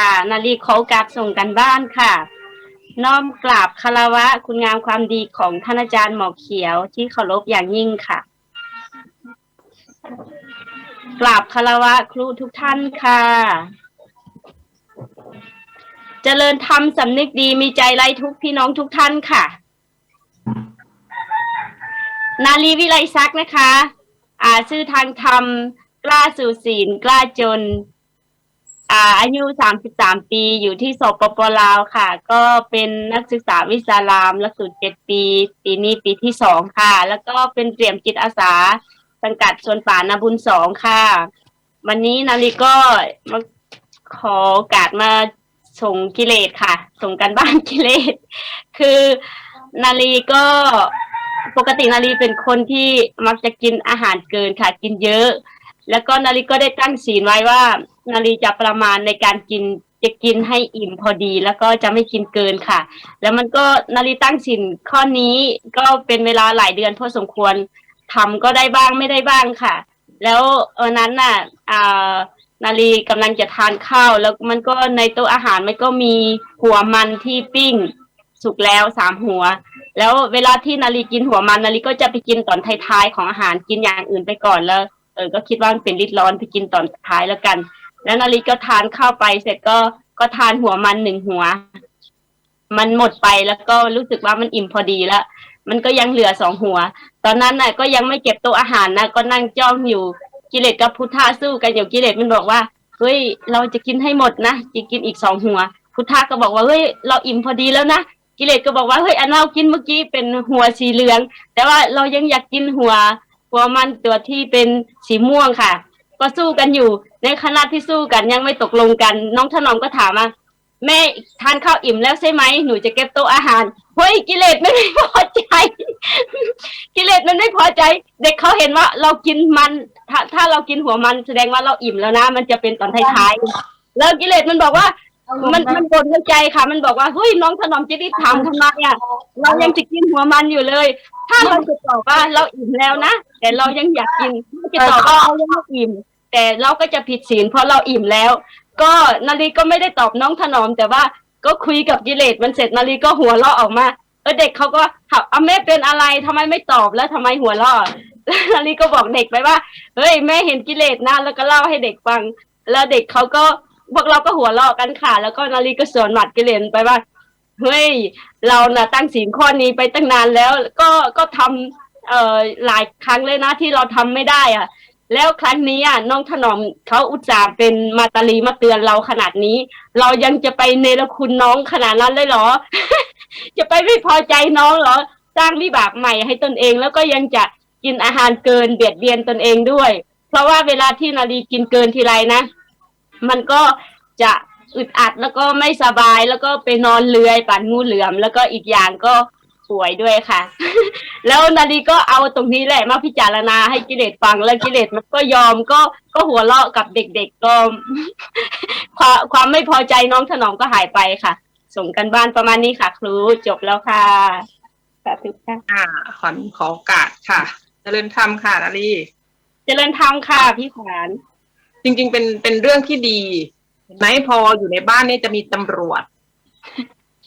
ค่ะ นาลีขอกาสส่งกันบ้านค่ะ น้อมกราบคารวะคุณงามความดีของท่านอาจารย์หมอเขียวที่เคารพอย่างยิ่งค่ะ กราบคารวะครูทุกท่านค่ะเจริญธรรมสำนึกดีมีใจไร้ทุกพี่น้องทุกท่านค่ะ นาลีวิไลซักนะคะ อ่าชื่อทางธรรม กล้าสู่ศีล กล้าจน อ่าอายุ 33 ปี อยู่ที่สปปลาวค่ะ ก็เป็นนักศึกษาวิชารามหลักสูตร7ปี ปีนี้ปีที่สองค่ะ แล้วก็เป็นเตรียมจิตอาสา สังกัดสวนป่านาบุญสองค่ะ วันนี้นาลีก็มาขอโอกาสมาส่งกิเลสค่ะ ส่งกันบ้านกิเลส คือนาลีก็ปกตินาลีเป็นคนที่มักจะกินอาหารเกินค่ะ กินเยอะ แล้วก็นาลีก็ได้ตั้งศีลไว้ว่า นาลีจะประมาณในการกินจะกินให้อิ่มพอดีแล้วก็จะไม่กินเกินค่ะ แล้วมันก็นาลีตั้งศีลข้อนี้ก็เป็นเวลาหลายเดือนพอสมควรทำก็ได้บ้างไม่ได้บ้างค่ะ แล้วเออนั้นน่ะนาลีกำลังจะทานข้าว แล้วมันก็ในโต๊ะอาหารมันก็มีหัวมันที่ปิ้งสุกแล้วสามหัว แล้วเวลาที่นาลีกินหัวมันนาลีก็จะไปกินตอนท้ายๆของอาหารกินอย่างอื่นไปก่อนแล้วเออก็คิดว่าเป็นริดร้อนไปกินตอนท้ายแล้วกัน แล้วนาลีก็ทานข้าวไปเสร็จก็ก็ทานหัวมันหนึ่งหัว มันหมดไปแล้วก็รู้สึกว่ามันอิ่มพอดีแล้วมันก็ยังเหลือสองหัว ตอนนั้นน่ะ ก็ยังไม่เก็บโต๊ะอาหารนะก็นั่งจ้องอยู่กิเลสกับพุทธะสู้กันอยู่กิเลสมันบอกว่าเฮ้ยเราจะกินให้หมดนะจะกินอีกสองหัว พุทธะก็บอกว่าเฮ้ยเราอิ่มพอดีแล้วนะกิเลสก็บอกว่าเฮ้ยอันเรากินเมื่อกี้เป็นหัวสีเหลือง แต่ว่าเรายังอยากกินหัวหัวมันตัวที่เป็นสีม่วงค่ะ ก็สู้กันอยู่ ในขณะที่สู้กันยังไม่ตกลงกัน น้องถนอมก็ถามว่าแม่ทานข้าวอิ่มแล้วใช่ไหมหนูจะเก็บโต๊ะอาหารเฮ้ยกิเลสไม่พอใจ กิเลสมันไม่พอใจ เด็กเขาเห็นว่า เรากินมันถ้าถ้าเรากินหัวมันแสดงว่าเราอิ่มแล้วนะ มันจะเป็นตอนท้ายๆแล้วกิเลสมันบอกว่า มันมันบ่นในใจค่ะ มันบอกว่าเฮ้ยน้องถนอมจะรีบถามทำไมอะเรายังจะกินหัวมันอยู่เลย ถ้าเราจะตอบว่าเราอิ่มแล้วนะแต่เรายังอยากกินจะตอบว่าเรายังไม่อิ่ม แต่เราก็จะผิดศีลเพราะเราอิ่มแล้ว ก็นาลีก็ไม่ได้ตอบน้องถนอม แต่ว่าก็คุยกับกิเลสมันเสร็จนาลีก็หัวเราะออกมาเออเด็กเขาก็ถามเอาแม่เป็นอะไรทำไมไม่ตอบแล้วทำไมหัวเราะนาลีก็บอกเด็กไปว่าเฮ้ยแม่เห็นกิเลสนะแล้วก็เล่าให้เด็กฟัง แล้วเด็กเขาก็พวกเราก็หัวเราะกันค่ะ แล้วก็นาลีก็สอนหมัดกิเลสไปว่าเฮ้ยเราน่ะตั้งศีลข้อนี้ไปตั้งนานแล้ว ก็ก็ทำเอ่อหลายครั้งเลยนะที่เราทำไม่ได้อะ แล้วครั้งนี้อะน้องถนอมเขาอุตส่าห์เป็นมาตาลีมาเตือนเราขนาดนี้ เรายังจะไปเนรคุณน้องขนาดนั้นเลยเหรอ จะไปไม่พอใจน้องเหรอ สร้างวิบากใหม่ให้ตนเอง แล้วก็ยังจะกินอาหารเกินเบียดเบียนตนเองด้วย เพราะว่าเวลาที่นาลีกินเกินทีไรนะ มันก็จะอึดอัดแล้วก็ไม่สบายแล้วก็ไปนอนเลือยปั่นงูเหลือม แล้วก็อีกอย่างก็ ป่วยด้วยค่ะ แล้วนาลีก็เอาตรงนี้แหละมาพิจารณาให้กิเลสฟังแล้วกิเลสมันก็ยอมก็ก็หัวเราะกับเด็กๆก็ความความไม่พอใจน้องถนอมก็หายไปค่ะ ส่งกันบ้านประมาณนี้ค่ะ ครูจบแล้วค่ะสาธุค่ะอ่าขอนขอโอกาสค่ะ เจริญธรรมค่ะนาลีเจริญธรรมค่ะพี่ขวานจริง ๆ เป็นเป็นเรื่องที่ดีเห็นไหมพออยู่ในบ้านนี่จะมีตำรวจ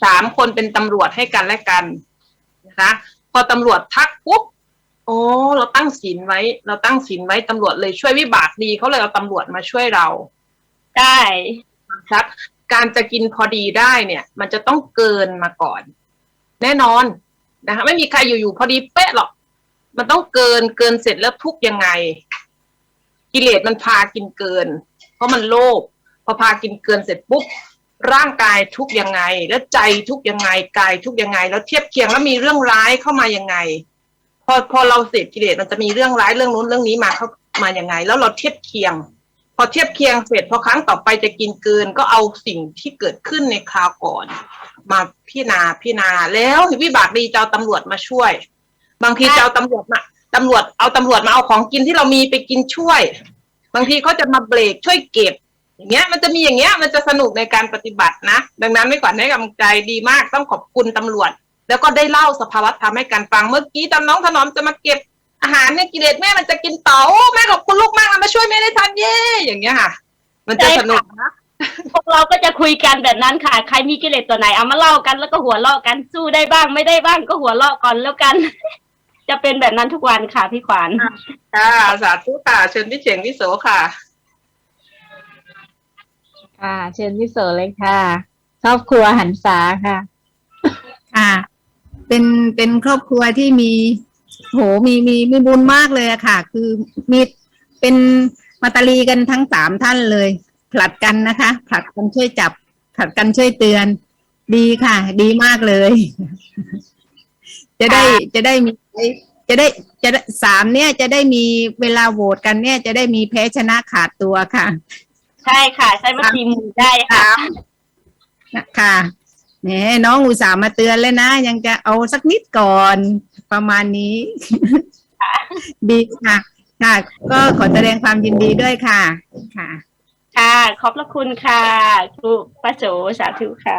สามคนเป็นตำรวจให้กันและกัน นะคะพอตำรวจทักปุ๊บโอ้เราตั้งศีลไว้ เราตั้งศีลไว้ตำรวจเลยช่วยวิบากดีเขาเลยเอาตำรวจมาช่วยเราได้ครับการจะกินพอดีได้เนี่ย มันจะต้องเกินมาก่อน แน่นอนนะคะไม่มีใครอยู่ๆพอดีเป๊ะหรอก มันต้องเกินเกินเสร็จแล้วทุกข์ยังไง กิเลสมันพากินเกิน เพราะมันโลภพอพากินเกินเสร็จปุ๊บ ร่างกายทุกข์ยังไง แล้วใจทุกข์ยังไงกายทุกข์ยังไง แล้วเทียบเคียงแล้วมีเรื่องร้ายเข้ามายังไง พอพอเราเสพกิเลสมันจะมีเรื่องร้ายเรื่องนู้นเรื่องนี้มาเข้ามายังไง แล้วเราเทียบเคียง พอเทียบเคียงเสร็จพอครั้งต่อไปจะกินเกิน ก็เอาสิ่งที่เกิดขึ้นในคราวก่อน มาพิจารณาพิจารณาแล้ววิบากดีจะเอาตำรวจมาช่วย บางทีจะเอาตำรวจมาตำรวจเอาตำรวจมาเอาของกินที่เรามีไปกินช่วย บางทีเขาจะมาเบรกช่วยเก็บ อย่างเงี้ยมันจะมีอย่างเงี้ยมันจะสนุกในการปฏิบัตินะ ดังนั้นไม่ก่อนให้กำลังใจดีมากต้องขอบคุณตำรวจ แล้วก็ได้เล่าสภาวะธรรมให้กันฟังเมื่อกี้ตอนน้องถนอมจะมาเก็บอาหารเนี่ยกิเลสแม่มันจะกินเต๋าแม่ขอบคุณลูกมากนะมาช่วยแม่ได้ทันเย่อย่างเงี้ยค่ะ มันจะสนุกนะพวกเราก็จะคุยกันแบบนั้นค่ะ ใครมีกิเลสตัวไหนเอามาเล่ากันแล้วก็หัวเราะกันสู้ได้บ้างไม่ได้บ้างก็หัวเราะก่อนแล้วกัน จะเป็นแบบนั้นทุกวันค่ะพี่ขวัญค่ะสาธุค่ะเชิญพี่เฉงพี่โสค่ะ ค่ะเชิญพี่โสเลยค่ะ ครอบครัวหันษาค่ะ ค่ะ เป็นเป็นครอบครัวที่มีโหมีมีมีบุญมากเลยอะค่ะ คือมีเป็นมาตาลีกันทั้งสามท่านเลย ผลัดกันนะคะผลัดกันช่วยจับผลัดกันช่วยเตือน ดีค่ะ ดีมากเลย จะได้จะได้มีจะได้จะได้สามเนี่ยจะได้มีเวลาโหวตกันเนี่ย จะได้มีแพ้ชนะขาดตัวค่ะ ใช่ค่ะ ใช้มาทีมหมู่ได้ค่ะค่ะแหมน้องอุตส่าห์มาเตือนเลยนะ ยังจะเอาสักนิดก่อนประมาณนี้ดีค่ะ ค่ะ ก็ขอแสดงความยินดีด้วยค่ะ ค่ะ ค่ะ ขอบพระคุณค่ะ ครูป้าโจสาธุค่ะ